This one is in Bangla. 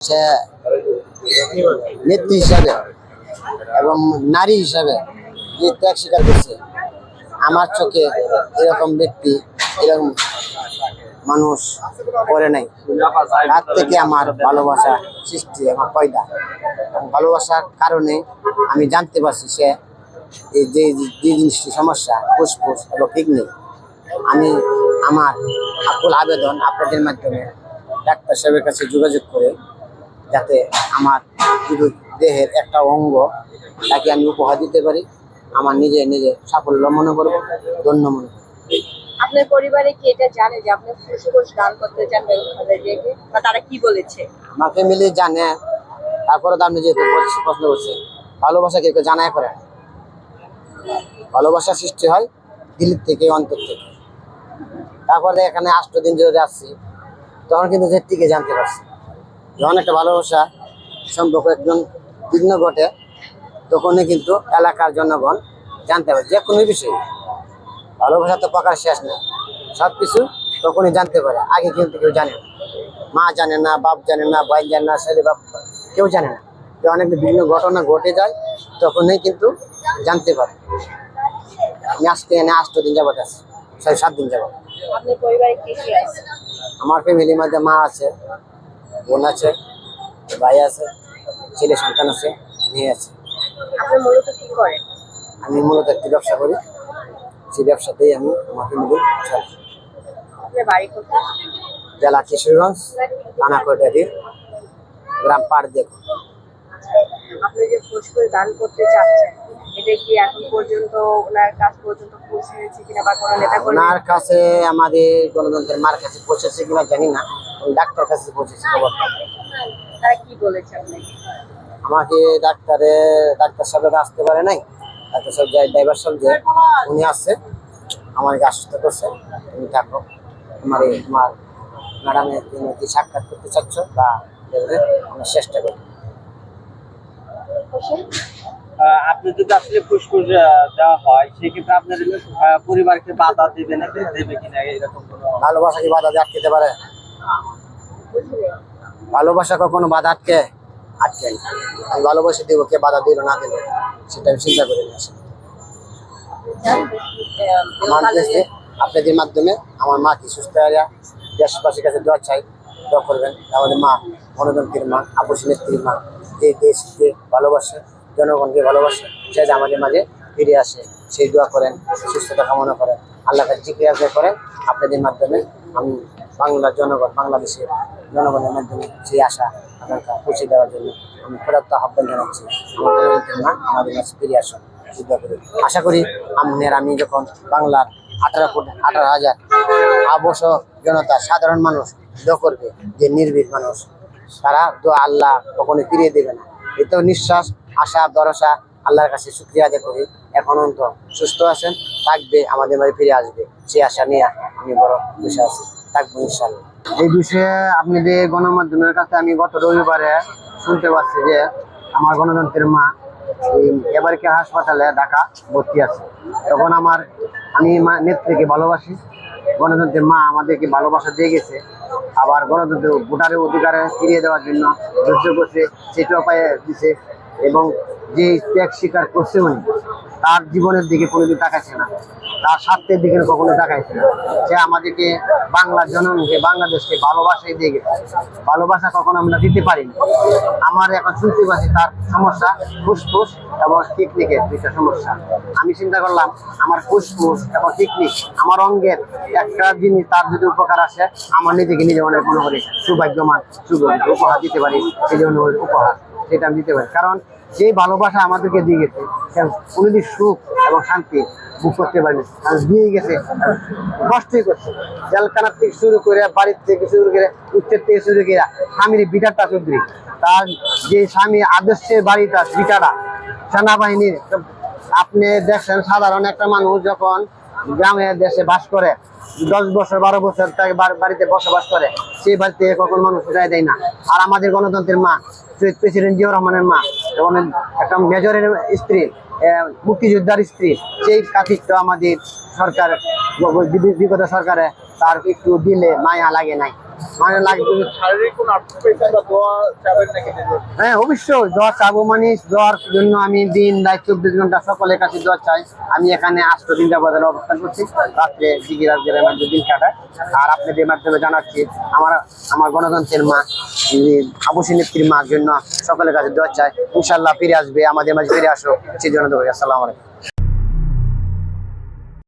সে নেত্রী হিসাবে এবং নারী হিসাবে যে ত্যাগ স্বীকার করছে, আমার চোখে এরকম ব্যক্তি, এরকম মানুষ করে নাই। তার থেকে আমার ভালোবাসা সৃষ্টি এবং পয়দা। ভালোবাসার কারণে আমি জানতে পারছি সে যে যে জিনিসটি সমস্যা, ফুসফুস এবং কিডনি। আমি আমার আকুল আবেদন আপনাদের মাধ্যমে ডাক্তার সাহেবের কাছে যোগাযোগ করে যাতে আমার শুধু দেহের একটা অঙ্গ তাকে আমি উপহার দিতে পারি আমার নিজে নিজে সাফল্য মনে করব ধন্য মনে করব। আপনার পরিবারে কি এটা জানে যে আপনি ফুসফুস দান করতে চান বেগম বা তারা কি বলেছে? আমার ফ্যামিলি জানে তারপরে তো আপনি যেহেতু প্রশ্ন- করছেন ভালোবাসা কেউ জানায় করে। ভালোবাসা সৃষ্টি হয় দিল থেকে অন্তর থেকে। তারপরে এখানে আষ্ট দিন যদি আসছি তখন কিন্তু যে টিকে জানতে পারছি। যখন একটা ভালোবাসা সম্পর্ক একজন বিঘ্ন ঘটে তখনই কিন্তু এলাকার জনগণ জানতে পারে যে কোনো বিষয়ে। ভালোবাসা তো প্রকার শেষ না। সব কিছু তখনই জানতে পারে। আগে কিন্তু কেউ জানে না। মা জানে না বাপ জানে না ভাই জানে না ছেলে বাপ কেউ জানে না। যে অনেক বিভিন্ন ঘটনা ঘটে যায় তখনই কিন্তু জানতে পারে। আমি আজকে এনে আষ্ট দিন যাবত আছি ছয় সাত দিন যাবত। আমার ফ্যামিলির মধ্যে মা আছে বোন আছে ভাই আছে ছেলে সন্তান আছে মেয়ে আছে। আমি মূলত একটি ব্যবসা করি। সেই ব্যবসাতেই আমি আপনার বাড়ি কোথায়? জেলা কিশোরগঞ্জ থানা কোটারির গ্রাম পাড় দেখো আপনি যে দান করতে চাচ্ছেন এটা কি এখন পর্যন্ত ওনার কাছ পর্যন্ত পৌঁছেছে কিনা বা কোনো নেতা কর্মী ওনার কাছে আমাদের গণতন্ত্রের মার কাছে পৌঁছেছে কিনা জানি না। ডাক্তার কাছে পৌঁছেছে খবরটা তারা কি বলেছে আপনাকে? আমাকে ডাক্তারে ডাক্তার সাহেব আসতে পারে নাই। ডাক্তার সাহেব যাই ড্রাইভার সাহেব যে উনি আসছে আমাকে আশ্বস্ত করছে তুমি থাকো। এই তোমার ম্যাডামের তুমি কি সাক্ষাৎ করতে চাচ্ছ বা আমি চেষ্টা করি আপনি যদি আসলে ফুসফুস দেওয়া হয় সেক্ষেত্রে আপনার পরিবারকে বাধা দেবে না দেবে কিনা? এরকম কোনো ভালোবাসা কি বাধা দিয়ে আটকেতে পারে? ভালোবাসা কখনো বাধা আটকে আটকে আমি ভালোবাসা দিব কে বাধা দিল না দিল সেটা আমি চিন্তা করি না আমার দেশে আপনাদের মাধ্যমে আমার মা কি সুস্থ হয়ে দেশবাসীর কাছে দোয়া চাই দোয়া করবেন আমাদের মা গণতন্ত্রের মা আপসী নেত্রীর মা যে দেশকে ভালোবাসে জনগণকে ভালোবাসে সে আমাদের মাঝে ফিরে আসে সেই দোয়া করেন সুস্থতা কামনা করেন আল্লাহ জিজ্ঞাসা করেন আপনাদের মাধ্যমে আমি বাংলার জনগণ, বাংলাদেশের জনগণের মাধ্যমে সেই আশা আকাঙ্ক্ষা পৌঁছে দেওয়ার জন্য আমি ফেরত আহ্বান জানাচ্ছি। গণতন্ত্রের আমাদের কাছে ফিরে আসুন। আশা করি আপনার, আমি যখন বাংলার আঠারো কোটি আঠারো হাজার আবশ জনতা, সাধারণ মানুষ দোয়া করবে যে নির্ভীক মানুষ, তারা দোয়া আল্লাহ কখনো ফিরিয়ে দেবে না। এতেও নিঃশ্বাস, আশা, ভরসা, আল্লাহর কাছে শুক্রিয়া আদায় করি। এখন তো সুস্থ আছেন, থাকবে, আমাদের বাড়ি ফিরে আসবে। সেই আশা নিয়ে আমি বড় বসে আছি। থাকব ইনশাল্লাহ। এই বিষয়ে আপনাদের গণমাধ্যমের কাছে আমি গত রবিবারে শুনতে পাচ্ছি যে আমার গণতন্ত্রের মা এবারকে হাসপাতালে ঢাকা ভর্তি আছে। তখন আমার, আমি মা, নেত্রীকে ভালোবাসি। গণতন্ত্রের মা আমাদেরকে ভালোবাসা দিয়ে গেছে। আবার গণতন্ত্র ভোটারের অধিকারে ফিরিয়ে দেওয়ার জন্য ধৈর্য করছে সেটা উপায়ে দিছে এবং যে ত্যাগ স্বীকার করছে উনি তার জীবনের দিকে কোনোদিন তাকাইছে না। তার স্বার্থের দিকে কখনো তাকাইছে না। সে আমাদেরকে বাংলার জনগণকে, বাংলাদেশকে ভালোবাসাই দিয়ে গেছে। ভালোবাসা কখনো আমরা দিতে পারিনি। আমার এখন শুনতে পাচ্ছি তার সমস্যা, ফুসফুস এবং টিকনিকের দুইটা সমস্যা। আমি চিন্তা করলাম, আমার ফুসফুস এবং টিকনিক আমার অঙ্গের একটা জিনিস, তার যদি উপকার আসে, আমার নিজেকে নিজে অনেক মনে করি। সৌভাগ্যমান সুগঠিত উপহার দিতে পারি। সেই জন্য উপহার। সেটা আমি দিতে পারি। কারণ যে ভালোবাসা আমাদেরকে দিয়ে গেছে সে কোনোদিন সুখ এবং শান্তি বুক করতে পারিনি দিয়ে গেছে, কষ্টই করছে। জেলখানার থেকে শুরু করে বাড়ির থেকে শুরু করে উচ্চের থেকে শুরু করে স্বামীর বিটারটা চৌধুরী, তার যে স্বামী আদর্শের বাড়িটা বিটারা সেনাবাহিনীর, আপনি দেখছেন সাধারণ একটা মানুষ যখন গ্রামে, দেশে বাস করে, দশ বছর, বারো বছর তাকে বাড়িতে বসবাস করে। সেই বাড়িতে কখন মানুষ উঠাই দেয় না। আর আমাদের গণতন্ত্রের মা, শহীদ প্রেসিডেন্ট জিয়াউর রহমানের মা, এবং একটা মেজরের স্ত্রী মুক্তিযোদ্ধার স্ত্রী, সেই কাতিত্ব আমাদের সরকার, বিগত সরকারে তার একটু দিলে মায়া লাগে নাই। মানে লাগবে শারীরিক কোন দোয়া চাবেন নাকি হ্যাঁ অবশ্যই দোয়া চাবো মানে দোয়ার জন্য আমি দিন রাত চব্বিশ ঘণ্টা সকলের কাছে দোয়া চাই। আমি এখানে আষ্ট দিন যাবতের অবস্থান করছি। রাত্রে জিগির আজকের মধ্যে দিন কাটায়। আর আপনাদের মাধ্যমে জানাচ্ছি আমার আমার গণতন্ত্রের মা আবুসী নেত্রীর মার জন্য সকলের কাছে দোয়া চাই। ইনশাল্লাহ ফিরে আসবে আমাদের মাঝে ফিরে আসো সেই জন্য আসসালামু আলাইকুম।